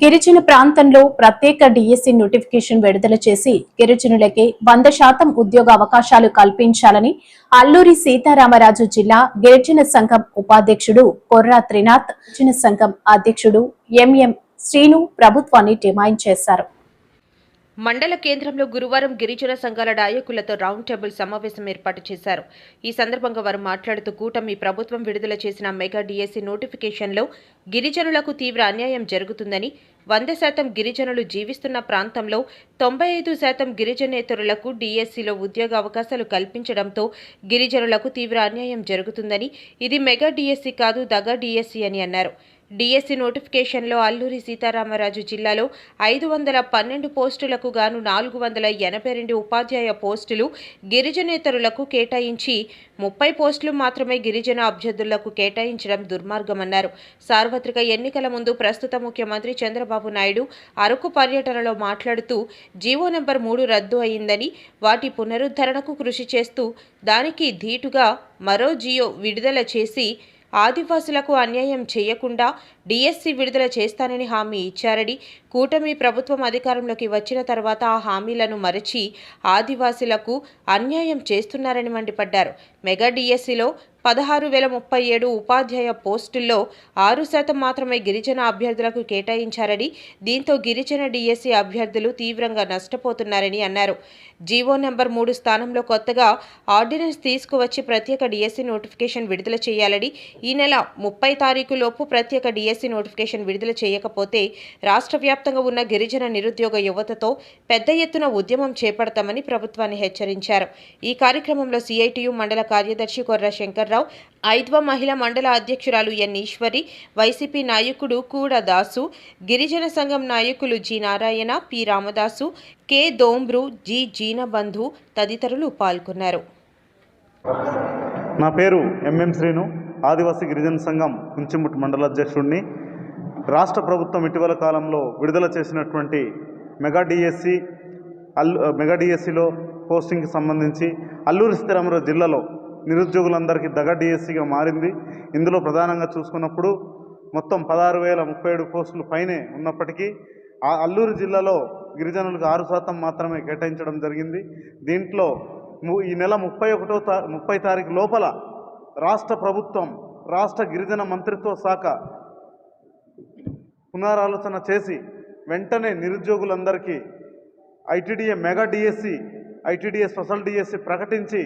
గిరిజన ప్రాంతంలో ప్రత్యేక డిఎస్సి నోటిఫికేషన్ విడుదల చేసి గిరిజనులకే వంద శాతం ఉద్యోగ అవకాశాలు కల్పించాలని అల్లూరి సీతారామరాజు జిల్లా గిరిజన సంఘం ఉపాధ్యక్షుడు కొర్రా త్రినాథ్ గిరిజన సంఘం అధ్యక్షుడు ఎంఎం శ్రీను ప్రభుత్వాన్ని డిమాండ్ చేశారు. మండల కేంద్రంలో గురువారం గిరిజన సంఘాల నాయకులతో రౌండ్ టేబుల్ సమావేశం ఏర్పాటు చేశారు. ఈ సందర్భంగా వారు మాట్లాడుతూ కూటమి ప్రభుత్వం విడుదల చేసిన మెగా డిఎస్సి నోటిఫికేషన్లో గిరిజనులకు తీవ్ర అన్యాయం జరుగుతుందని వంద శాతం గిరిజనులు జీవిస్తున్న ప్రాంతంలో తొంభై ఐదు శాతం గిరిజనేతరులకు డిఎస్సిలో ఉద్యోగ అవకాశాలు కల్పించడంతో గిరిజనులకు తీవ్ర అన్యాయం జరుగుతుందని ఇది మెగా డిఎస్సి కాదు దగా డిఎస్సి అని అన్నారు. డిఎస్సి నోటిఫికేషన్లో అల్లూరి సీతారామరాజు జిల్లాలో ఐదు వందల పన్నెండు పోస్టులకు గాను నాలుగు వందల ఎనభై రెండు ఉపాధ్యాయ పోస్టులు గిరిజనేతరులకు కేటాయించి ముప్పై పోస్టులు మాత్రమే గిరిజన అభ్యర్థులకు కేటాయించడం దుర్మార్గమన్నారు. సార్వత్రిక ఎన్నికల ముందు ప్రస్తుత ముఖ్యమంత్రి చంద్రబాబు నాయుడు అరకు పర్యటనలో మాట్లాడుతూ జీవో నెంబర్ మూడు రద్దు అయిందని వాటి పునరుద్ధరణకు కృషి చేస్తూ దానికి ధీటుగా మరో జియో విడుదల చేసి ఆదివాసులకు అన్యాయం చేయకుండా డిఎస్సి విడుదల చేస్తానని హామీ ఇచ్చారని కూటమి ప్రభుత్వం అధికారంలోకి వచ్చిన తర్వాత ఆ హామీలను మరచి ఆదివాసులకు అన్యాయం చేస్తున్నారని మండిపడ్డారు. మెగా డిఎస్సిలో పదహారు వేల ముప్పై ఏడు ఉపాధ్యాయ పోస్టుల్లో ఆరు శాతం మాత్రమే గిరిజన అభ్యర్థులకు కేటాయించారని దీంతో గిరిజన డిఎస్సి అభ్యర్థులు తీవ్రంగా నష్టపోతున్నారని అన్నారు. జీవో నెంబర్ మూడు స్థానంలో కొత్తగా ఆర్డినెన్స్ తీసుకువచ్చి ప్రత్యేక డిఎస్సి నోటిఫికేషన్ విడుదల చేయాలని ఈ నెల ముప్పై తారీఖు లోపు ప్రత్యేక డిఎస్సి నోటిఫికేషన్ విడుదల చేయకపోతే రాష్ట్ర వ్యాప్తంగా ఉన్న గిరిజన నిరుద్యోగ యువతతో పెద్ద ఎత్తున ఉద్యమం చేపడతామని ప్రభుత్వాన్ని హెచ్చరించారు. ఈ కార్యక్రమంలో సిఐటియు మండల కార్యదర్శి కొర్ర రావు ఐద్వ మహిళా మండల అధ్యక్షురాలు ఎన్. ఈశ్వరి వైసీపీ నాయకుడు కూడ దాసు గిరిజన సంఘం నాయకులు G. Narayana P. Ramadasu K. Dombru G. Jeenabandhu తదితరులు పాల్గొన్నారు. నా పేరు ఎంఎం శ్రీను ఆదివాసీ గిరిజన సంఘం కుంచిముట్టు మండల అధ్యక్షుడిని. రాష్ట్ర ప్రభుత్వం ఇటీవల కాలంలో విడుదల చేసినటువంటి మెగా డిఎస్సి అల్లు మెగా డిఎస్సిలో పోస్టింగ్కి సంబంధించి అల్లూరి సీతారామరావు జిల్లాలో నిరుద్యోగులందరికీ దగ డిఎస్సిగా మారింది. ఇందులో ప్రధానంగా చూసుకున్నప్పుడు మొత్తం పదహారు వేల ముప్పై ఏడు పోస్టులు పైనే ఉన్నప్పటికీ ఆ అల్లూరు జిల్లాలో గిరిజనులకు ఆరు శాతం మాత్రమే కేటాయించడం జరిగింది. దీంట్లో ము- ఈ నెల ముప్పై ఒకటో తా ముప్పై తారీఖు లోపల రాష్ట్ర ప్రభుత్వం రాష్ట్ర గిరిజన మంత్రిత్వ శాఖ పునరాలోచన చేసి వెంటనే నిరుద్యోగులందరికీ ITDA mega DSC ITDA special DSC ప్రకటించి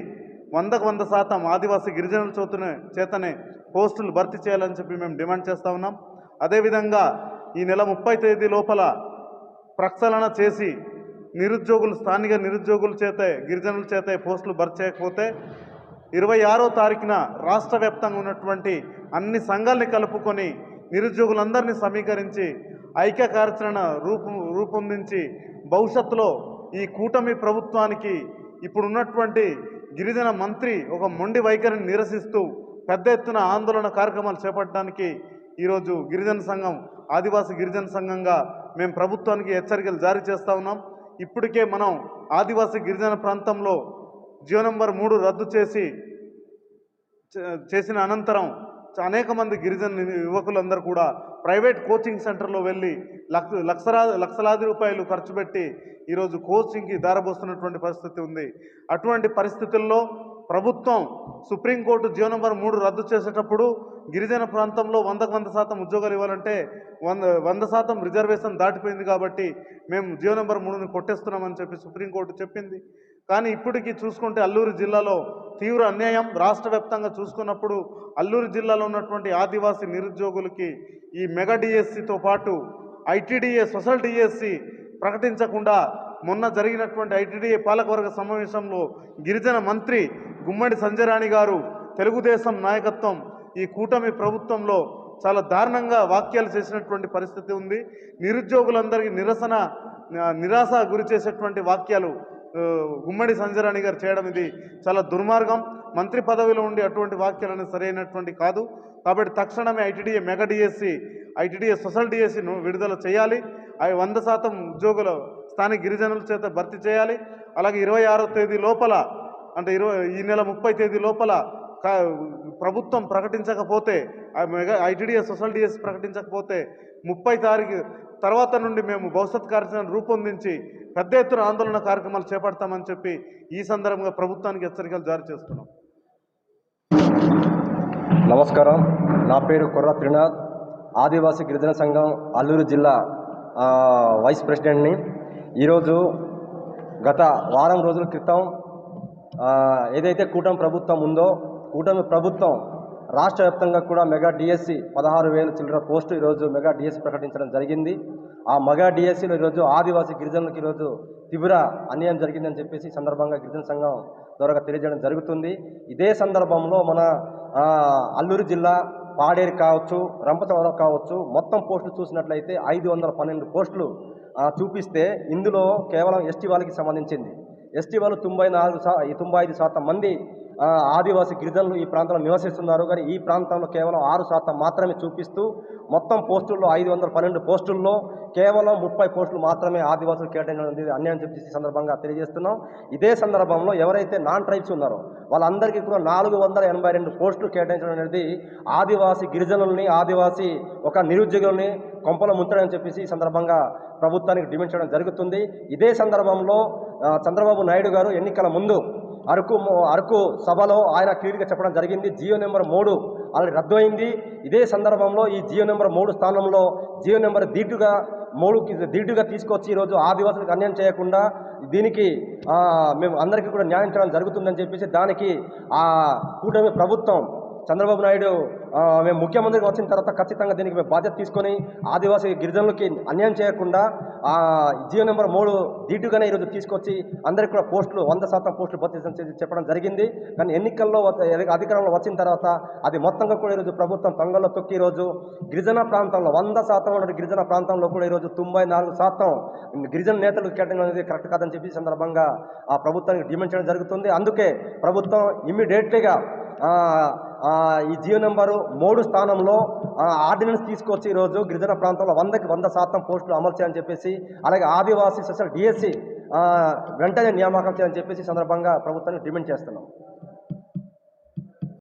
వందకు వంద శాతం ఆదివాసీ గిరిజనుల చోతునే చేతనే పోస్టులు భర్తీ చేయాలని చెప్పి మేము డిమాండ్ చేస్తూ ఉన్నాం. అదేవిధంగా ఈ నెల ముప్పై తేదీ లోపల ప్రక్షాళన చేసి నిరుద్యోగులు స్థానిక నిరుద్యోగుల చేతే గిరిజనుల చేతే పోస్టులు భర్తీ చేయకపోతే ఇరవై ఆరో తారీఖున రాష్ట్ర వ్యాప్తంగా ఉన్నటువంటి అన్ని సంఘాలని కలుపుకొని నిరుద్యోగులందరినీ సమీకరించి ఐక్య కార్యాచరణ రూపు రూపొందించి భవిష్యత్తులో ఈ కూటమి ప్రభుత్వానికి ఇప్పుడున్నటువంటి గిరిజన మంత్రి ఒక మొండి వైఖరిని నిరసిస్తూ పెద్ద ఎత్తున ఆందోళన కార్యక్రమాలు చేపట్టడానికి ఈరోజు గిరిజన సంఘం ఆదివాసీ గిరిజన సంఘంగా మేము ప్రభుత్వానికి హెచ్చరికలు జారీ చేస్తూ ఉన్నాం. ఇప్పటికే మనం ఆదివాసీ గిరిజన ప్రాంతంలో జియో నెంబర్ మూడు రద్దు చేసి చే- చేసిన అనంతరం అనేక మంది గిరిజన యువకులందరూ కూడా ప్రైవేట్ కోచింగ్ సెంటర్లో వెళ్ళి లక్ష లక్షలా లక్షలాది రూపాయలు ఖర్చు పెట్టి ఈరోజు కోచింగ్కి దారబోస్తున్నటువంటి పరిస్థితి ఉంది. అటువంటి పరిస్థితుల్లో ప్రభుత్వం సుప్రీంకోర్టు జీవో నెంబర్ మూడు రద్దు చేసేటప్పుడు గిరిజన ప్రాంతంలో వందకు వంద శాతం ఉద్యోగాలు ఇవ్వాలంటే వంద వంద శాతం రిజర్వేషన్ దాటిపోయింది కాబట్టి మేము జియో నెంబర్ మూడుని కొట్టేస్తున్నామని చెప్పి సుప్రీంకోర్టు చెప్పింది. కానీ ఇప్పటికీ చూసుకుంటే అల్లూరు జిల్లాలో తీవ్ర అన్యాయం. రాష్ట్ర వ్యాప్తంగా చూసుకున్నప్పుడు అల్లూరు జిల్లాలో ఉన్నటువంటి ఆదివాసీ నిరుద్యోగులకి ఈ మెగా డిఎస్సితో పాటు ఐటీడీఏ సోషల్ డిఎస్సి ప్రకటించకుండా మొన్న జరిగినటువంటి ఐటీడీఏ పాలకవర్గ సమావేశంలో గిరిజన మంత్రి గుమ్మడి సంజయరాణి గారు తెలుగుదేశం నాయకత్వం ఈ కూటమి ప్రభుత్వంలో చాలా దారుణంగా వాక్యాలు చేసినటువంటి పరిస్థితి ఉంది. నిరుద్యోగులందరికీ నిరసన నిరాశ గురి చేసేటువంటి వాక్యాలు గుమ్మడి సంజరాణి గారు చేయడం ఇది చాలా దుర్మార్గం. మంత్రి పదవిలో ఉండి అటువంటి వాక్యాలను సరైనటువంటి కాదు. కాబట్టి తక్షణమే ITDA mega DSC ITDA social డిఎస్సిను విడుదల చేయాలి. అవి వంద శాతం ఉద్యోగుల స్థానిక గిరిజనుల చేత భర్తీ చేయాలి. అలాగే ఇరవై ఆరో తేదీ లోపల అంటే ఇరవై ఈ నెల ముప్పై తేదీ లోపల ప్రభుత్వం ప్రకటించకపోతే మెగా ఐటీడీఏ సోషల్ డిఎస్ ప్రకటించకపోతే ముప్పై తారీఖు తర్వాత నుండి మేము భవిష్యత్ కార్యాచరణ రూపొందించి పెద్ద ఎత్తున ఆందోళన కార్యక్రమాలు చేపడతామని చెప్పి ఈ సందర్భంగా ప్రభుత్వానికి హెచ్చరికలు జారీ చేస్తున్నాం. నమస్కారం. నా పేరు కొర్ర త్రినాథ్. ఆదివాసీ గిరిజన సంఘం అల్లూరు జిల్లా వైస్ ప్రెసిడెంట్ని. ఈరోజు గత వారం రోజుల క్రితం ఏదైతే కూటమి ప్రభుత్వం ఉందో కూటమి ప్రభుత్వం రాష్ట్ర వ్యాప్తంగా కూడా మెగా డిఎస్సి పదహారు వేల చిల్లర పోస్టు ఈరోజు మెగా డిఎస్సి ప్రకటించడం జరిగింది. ఆ మెగా డిఎస్సిలో ఈరోజు ఆదివాసీ గిరిజనులకు ఈరోజు తీవ్ర అన్యాయం జరిగిందని చెప్పేసి సందర్భంగా గిరిజన సంఘం ద్వారా తెలియజేయడం జరుగుతుంది. ఇదే సందర్భంలో మన అల్లూరు జిల్లా పాడేరు కావచ్చు రంపచవరం కావచ్చు మొత్తం పోస్టులు చూసినట్లయితే ఐదు వందల పన్నెండు పోస్టులు చూపిస్తే ఇందులో కేవలం ఎస్టీ వాళ్ళకి సంబంధించింది. ఎస్టీ వాళ్ళు తొంభై నాలుగు శా తొంభై ఐదు శాతం మంది ఆదివాసీ గిరిజనులు ఈ ప్రాంతంలో నివసిస్తున్నారు. కానీ ఈ ప్రాంతంలో కేవలం ఆరు శాతం మాత్రమే చూపిస్తూ మొత్తం పోస్టుల్లో ఐదు వందల పన్నెండు పోస్టుల్లో కేవలం ముప్పై పోస్టులు మాత్రమే ఆదివాసులు కేటాయించడం అనేది అన్యాయం చెప్పి ఈ సందర్భంగా తెలియజేస్తున్నాం. ఇదే సందర్భంలో ఎవరైతే నాన్ ట్రైబ్స్ ఉన్నారో వాళ్ళందరికీ కూడా నాలుగు వందల ఎనభై రెండు పోస్టులు కేటాయించడం అనేది ఆదివాసీ గిరిజనుల్ని ఆదివాసీ ఒక నిరుద్యోగుల్ని కొంపలో ముంచడని చెప్పేసి ఈ సందర్భంగా ప్రభుత్వానికి డిమాండ్ చేయడం జరుగుతుంది. ఇదే సందర్భంలో చంద్రబాబు నాయుడు గారు ఎన్నికల ముందు అరకు అరకు సభలో ఆయన క్లియర్గా చెప్పడం జరిగింది. జియో నెంబర్ మూడు ఆల్రెడీ రద్దు అయింది ఇదే సందర్భంలో ఈ జియో నెంబర్ మూడు స్థానంలో జియో నెంబర్ దీటుగా మూడు దీటుగా తీసుకొచ్చి ఈరోజు ఆదివాసులకు అన్యాయం చేయకుండా దీనికి మేము అందరికీ కూడా న్యాయం చేయడం జరుగుతుందని చెప్పేసి దానికి ఆ కూటమి ప్రభుత్వం చంద్రబాబు నాయుడు మేము ముఖ్యమంత్రికి వచ్చిన తర్వాత ఖచ్చితంగా దీనికి మేము బాధ్యత తీసుకొని ఆదివాసీ గిరిజనులకి అన్యాయం చేయకుండా జియో నెంబర్ మూడు దీటుగానే ఈరోజు తీసుకొచ్చి అందరికి కూడా పోస్టులు వంద శాతం పోస్టులు భర్తీ చెప్పడం జరిగింది. కానీ ఎన్నికల్లో అధికారంలో వచ్చిన తర్వాత అది మొత్తంగా కూడా ఈరోజు ప్రభుత్వం తొంగల్లో తొక్కి ఈరోజు గిరిజన ప్రాంతంలో వంద శాతం ఉన్న గిరిజన ప్రాంతంలో కూడా ఈరోజు తొంభై నాలుగు శాతం గిరిజన నేతలకు కేటాయించడం అనేది కరెక్ట్ కాదని చెప్పి సందర్భంగా ఆ ప్రభుత్వానికి డిమాండ్ చేయడం జరుగుతుంది. అందుకే ప్రభుత్వం ఇమ్మీడియట్లీగా ఈ జియో నెంబరు మూడు స్థానంలో ఆర్డినెన్స్ తీసుకొచ్చి ఈరోజు గిరిజన ప్రాంతంలో వందకి వంద శాతం పోస్టులు అమలు చేయని చెప్పేసి అలాగే ఆదివాసీ స్పెషల్ డిఎస్సి వెంటనే నియామకం చేయాలని చెప్పేసి సందర్భంగా ప్రభుత్వాన్ని డిమాండ్ చేస్తున్నాం.